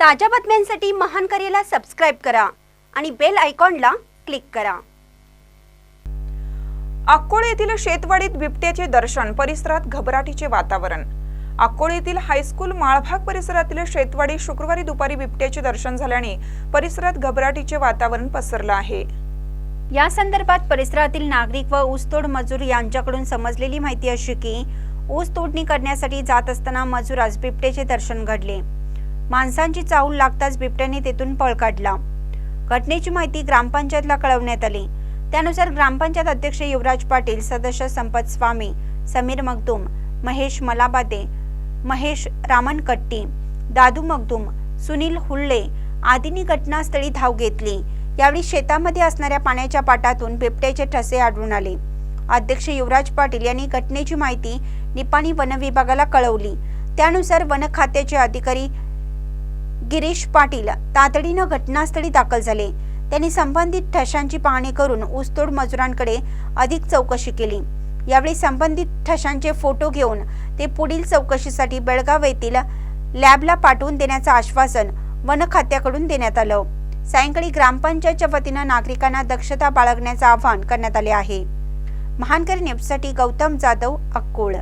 ताज्या बातम्यांसाठी महान करेला सबस्क्राईब करा आणि बेल आयकॉनला क्लिक करा. अक्कोळ येथील शेतवाडीत बिबट्याचे दर्शन परिसरात घबराटीचे वातावरण. अक्कोळ येथील हायस्कूल माळभाग परिसरातील शेतवाडी शुक्रवारी दुपारी बिबट्याचे दर्शन झाल्याने परिसरात घबराटीचे वातावरण पसरलं आहे. या संदर्भात परिसरातील नागरिक व ऊसतोड मजूर यांच्याकडून समजलेली माहिती अशी की ऊस तोडणी करण्यासाठी जात असताना मजुरास बिबट्याचे दर्शन घडले. माणसांची चाऊल लागताच बिबट्याने तेथून पळ काढला. घटनेची माहिती ग्रामपंचायतला कळवण्यात आली. त्यानुसार ग्रामपंचायत अध्यक्ष युवराज पाटील सदस्य संपत स्वामी समीर मगदूम महेश मलाबादे महेश रामन कट्टी दादू मगदूम सुनील हुल्ले आदींनी घटनास्थळी धाव घेतली. यावेळी शेतामध्ये असणाऱ्या पाण्याच्या पाटातून बिबट्याचे ठसे आढळून आले. अध्यक्ष युवराज पाटील यांनी घटनेची माहिती निपाणी वनविभागाला कळवली. त्यानुसार वन खात्याचे अधिकारी गिरीश पाटील तातडीनं घटनास्थळी दाखल झाले. त्यांनी संबंधित ठशांची पाहणी करून ऊसतोड मजुरांकडे अधिक चौकशी केली. यावेळी संबंधित ठशांचे फोटो घेऊन ते पुढील चौकशीसाठी बेळगाव येथील लॅबला पाठवून देण्याचं आश्वासन वन खात्याकडून देण्यात आलं. सायंकाळी ग्रामपंचायतच्या वतीनं नागरिकांना दक्षता बाळगण्याचं आवाहन करण्यात आले आहे. महानकर न्यूजसाठी गौतम जाधव अक्कोळ